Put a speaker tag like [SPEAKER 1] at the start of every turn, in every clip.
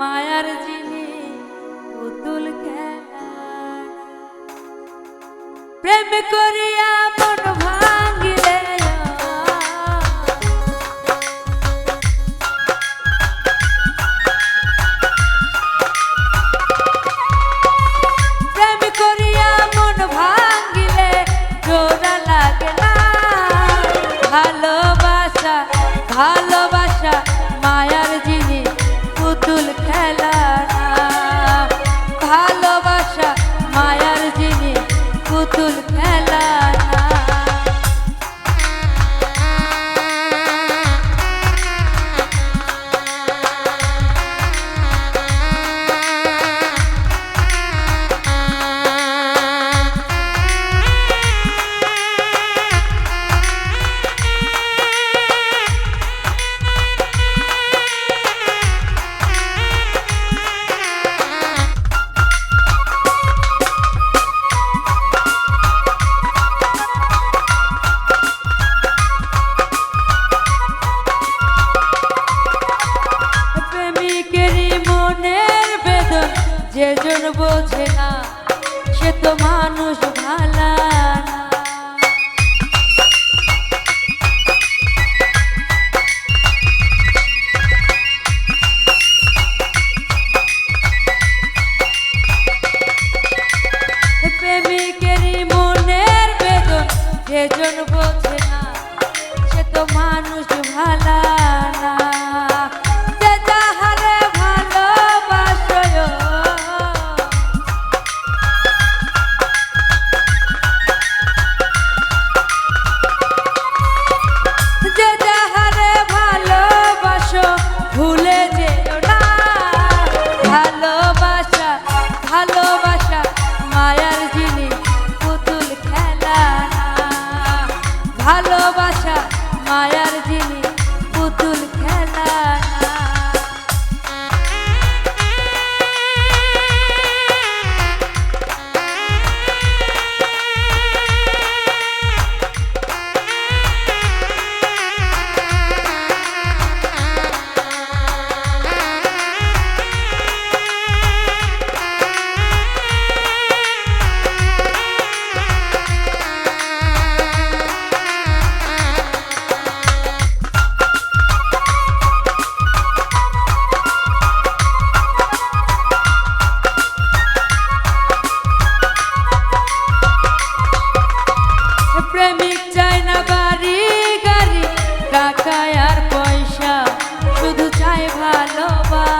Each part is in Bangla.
[SPEAKER 1] মায়ার জিনে পুতুল খেলা। প্রেম করিয়া মন পুতুল খেলার বোঝে না সে তো মানুষ ভালা প্রেমিকেরই মনের বেদন যেজন বোঝে ভালোবাসা মায়ার জিনিস। ভালোবাস।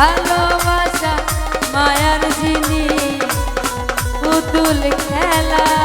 [SPEAKER 1] ভালোবাসা মায়ার জিনিস পুতুল খেলা।